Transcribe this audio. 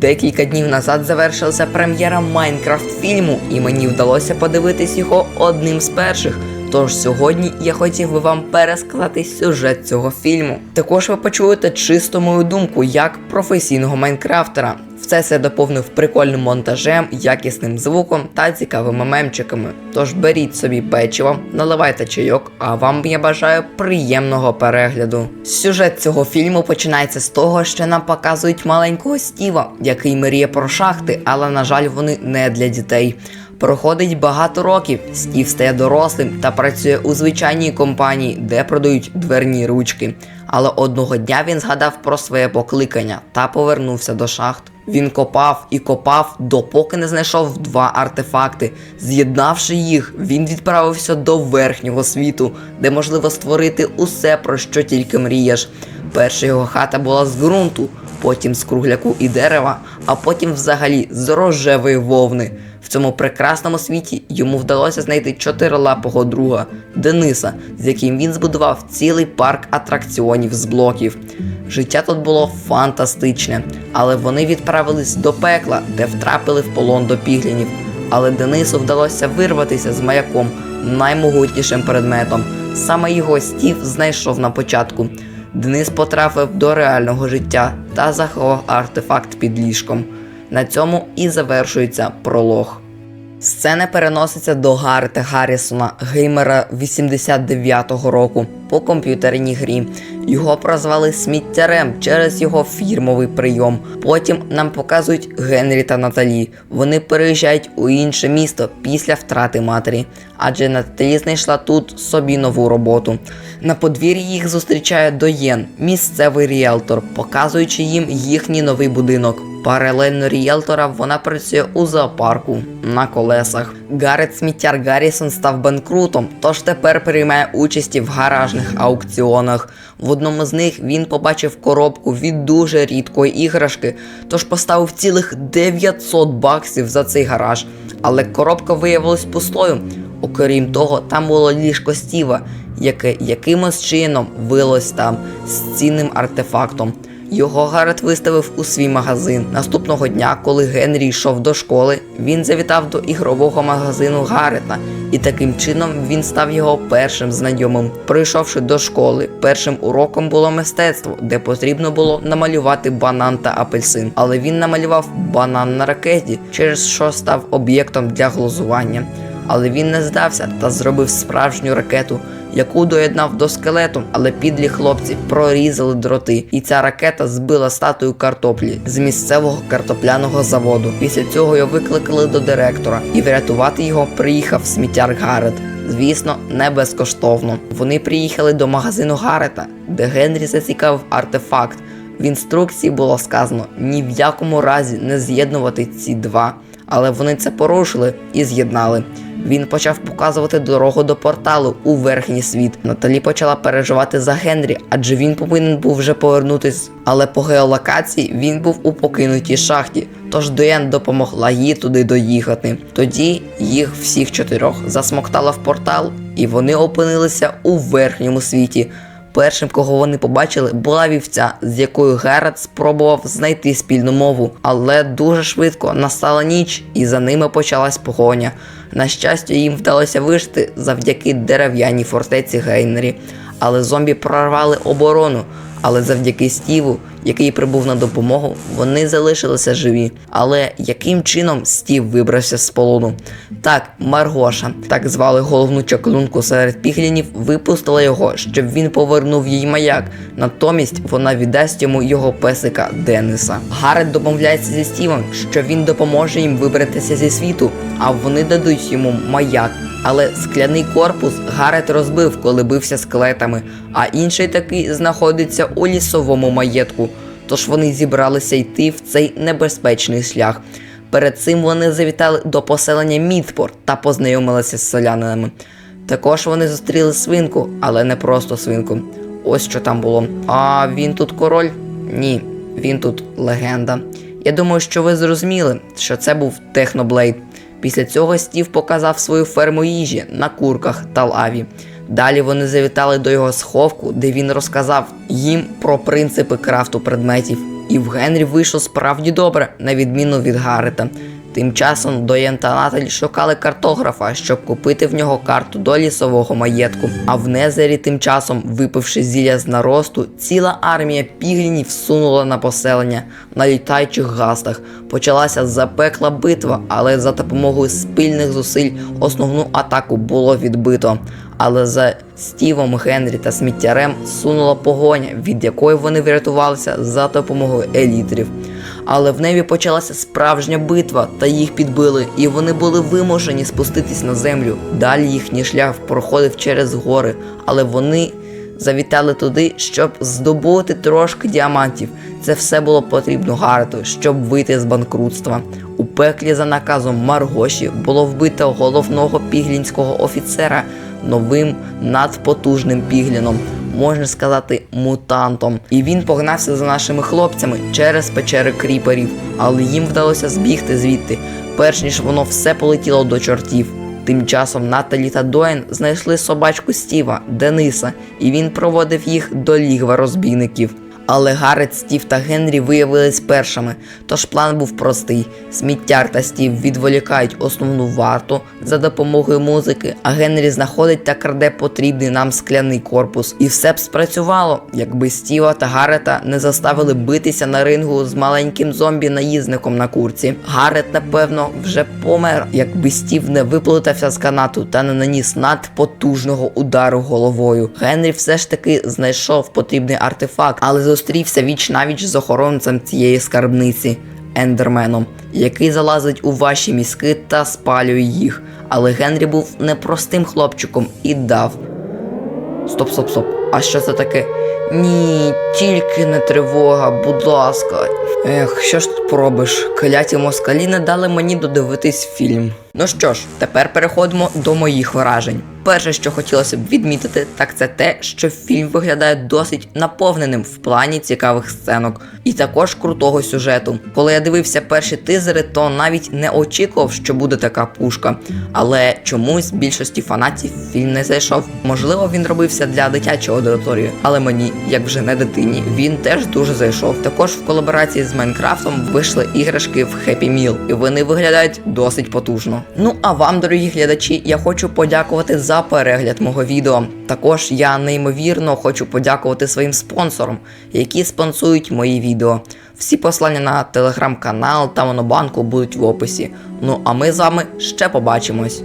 Декілька днів назад завершилася прем'єра Майнкрафт фільму, і мені вдалося подивитись його одним з перших. Тож сьогодні я хотів би вам пересказати сюжет цього фільму. Також ви почуєте чисто мою думку як професійного майнкрафтера. Все це доповнив прикольним монтажем, якісним звуком та цікавими мемчиками. Тож беріть собі печиво, наливайте чайок, а вам я бажаю приємного перегляду. Сюжет цього фільму починається з того, що нам показують маленького Стіва, який мріє про шахти, але на жаль, вони не для дітей. Проходить багато років, Стів стає дорослим та працює у звичайній компанії, де продають дверні ручки. Але одного дня він згадав про своє покликання та повернувся до шахт. Він копав і копав, допоки не знайшов два артефакти. З'єднавши їх, він відправився до верхнього світу, де можливо створити усе, про що тільки мрієш. Перша його хата була з ґрунту, потім з кругляку і дерева, а потім взагалі з рожевої вовни. В цьому прекрасному світі йому вдалося знайти чотирилапого друга Дениса, з яким він збудував цілий парк атракціонів з блоків. Життя тут було фантастичне, але вони відправились до пекла, де втрапили в полон до піглінів. Але Денису вдалося вирватися з маяком, наймогутнішим предметом. Саме його Стів знайшов на початку. Денис потрапив до реального життя та заховав артефакт під ліжком. На цьому і завершується пролог. Сцена переноситься до Гаррета Гаррісона, геймера 89-го року по комп'ютерній грі. Його прозвали сміттярем через його фірмовий прийом. Потім нам показують Генрі та Наталі. Вони переїжджають у інше місто після втрати матері, адже Наталі знайшла тут собі нову роботу. На подвір'ї їх зустрічає Доєн, місцевий ріелтор, показуючи їм їхній новий будинок. Паралельно ріелтора вона працює у зоопарку на колесах. Гарет Сміттяр Гаррісон став банкрутом, тож тепер приймає участі в гаражних аукціонах. В одному з них він побачив коробку від дуже рідкої іграшки, тож поставив цілих 900 баксів за цей гараж. Але коробка виявилась пустою. Окрім того, там було ліжко Стіва, яке якимось чином вилось там з цінним артефактом. Його Гарет виставив у свій магазин. Наступного дня, коли Генрі йшов до школи, він завітав до ігрового магазину Гарета, і таким чином він став його першим знайомим. Прийшовши до школи, першим уроком було мистецтво, де потрібно було намалювати банан та апельсин. Але він намалював банан на ракеті, через що став об'єктом для глузування. Але він не здався та зробив справжню ракету, яку доєднав до скелету, але підлі хлопці прорізали дроти, і ця ракета збила статую картоплі з місцевого картопляного заводу. Після цього його викликали до директора, і врятувати його приїхав сміттяр Гарет. Звісно, не безкоштовно. Вони приїхали до магазину Гарета, де Генрі зацікавив артефакт. В інструкції було сказано ні в якому разі не з'єднувати ці два, але вони це порушили і з'єднали. Він почав показувати дорогу до порталу у верхній світ. Наталі почала переживати за Генрі, адже він повинен був вже повернутись. Але по геолокації він був у покинутій шахті. Тож Дуен допомогла їй туди доїхати. Тоді їх всіх чотирьох засмоктала в портал, і вони опинилися у верхньому світі. Першим, кого вони побачили, була вівця, з якою Герат спробував знайти спільну мову, але дуже швидко настала ніч, і за ними почалась погоня. На щастя, їм вдалося вижити завдяки дерев'яній фортеці Гейнері. Але зомбі прорвали оборону. Але завдяки Стіву, який прибув на допомогу, вони залишилися живі. Але яким чином Стів вибрався з полону? Так, Маргоша, так звали головну чаклунку серед піглінів, випустила його, щоб він повернув їй маяк. Натомість вона віддасть йому його песика Дениса. Гарет домовляється зі Стівом, що він допоможе їм вибратися зі світу, а вони дадуть йому маяк. Але скляний корпус Гарет розбив, коли бився скелетами, а інший такий знаходиться у лісовому маєтку. Тож вони зібралися йти в цей небезпечний шлях. Перед цим вони завітали до поселення Мідпорт та познайомилися з селянами. Також вони зустріли свинку, але не просто свинку. Ось що там було. А він тут король? Ні, він тут легенда. Я думаю, що ви зрозуміли, що це був Техноблейд. Після цього Стів показав свою ферму їжі на курках та лаві. Далі вони завітали до його сховку, де він розказав їм про принципи крафту предметів. І в Генрі вийшло справді добре, на відміну від Гаррета. Тим часом Доєн та Наталі шукали картографа, щоб купити в нього карту до лісового маєтку. А в Незері тим часом, випивши зілля з наросту, ціла армія піглінів всунула на поселення на літаючих гастах. Почалася запекла битва, але за допомогою спільних зусиль основну атаку було відбито. Але за Стівом, Генрі та сміттярем сунула погоня, від якої вони врятувалися за допомогою елітрів. Але в небі почалася справжня битва, та їх підбили, і вони були вимушені спуститись на землю. Далі їхній шлях проходив через гори, але вони завітали туди, щоб здобути трошки діамантів. Це все було потрібно Гарту, щоб вийти з банкрутства. У пеклі за наказом Маргоші було вбито головного піглінського офіцера новим надпотужним пігліном, можна сказати, мутантом. І він погнався за нашими хлопцями через печери кріперів, але їм вдалося збігти звідти, перш ніж воно все полетіло до чортів. Тим часом Наталі та Доен знайшли собачку Стіва, Дениса, і він проводив їх до лігва розбійників. Але Гаррет, Стів та Генрі виявились першими, тож план був простий: сміттяр та Стів відволікають основну варту за допомогою музики, а Генрі знаходить та краде потрібний нам скляний корпус. І все б спрацювало, якби Стіва та Гаррета не заставили битися на рингу з маленьким зомбі-наїзником на курці. Гаррет, напевно, вже помер, якби Стів не виплутався з канату та не наніс надпотужного удару головою. Генрі все ж таки знайшов потрібний артефакт, але зустрівся віч навіч з охоронцем цієї скарбниці Ендерменом, який залазить у ваші мізки та спалює їх. Але Генрі був непростим хлопчиком і дав. Стоп, стоп, стоп. А що це таке? Ні, тільки не тривога, будь ласка. Ех, що ж тут поробиш? Кляті москалі не дали мені додивитись фільм. Ну що ж, тепер переходимо до моїх вражень. Перше, що хотілося б відмітити, так це те, що фільм виглядає досить наповненим в плані цікавих сценок і також крутого сюжету. Коли я дивився перші тизери, то навіть не очікував, що буде така пушка. Але чомусь більшості фанатів фільм не зайшов. Можливо, він робився для дитячої аудиторії, але мені, як вже не дитині, він теж дуже зайшов. Також в колаборації з Майнкрафтом вийшли іграшки в Happy Meal, і вони виглядають досить потужно. Ну а вам, дорогі глядачі, я хочу подякувати перегляд мого відео. Також я неймовірно хочу подякувати своїм спонсорам, які спонсують мої відео. Всі послання на телеграм-канал та монобанку будуть в описі. Ну а ми з вами ще побачимось.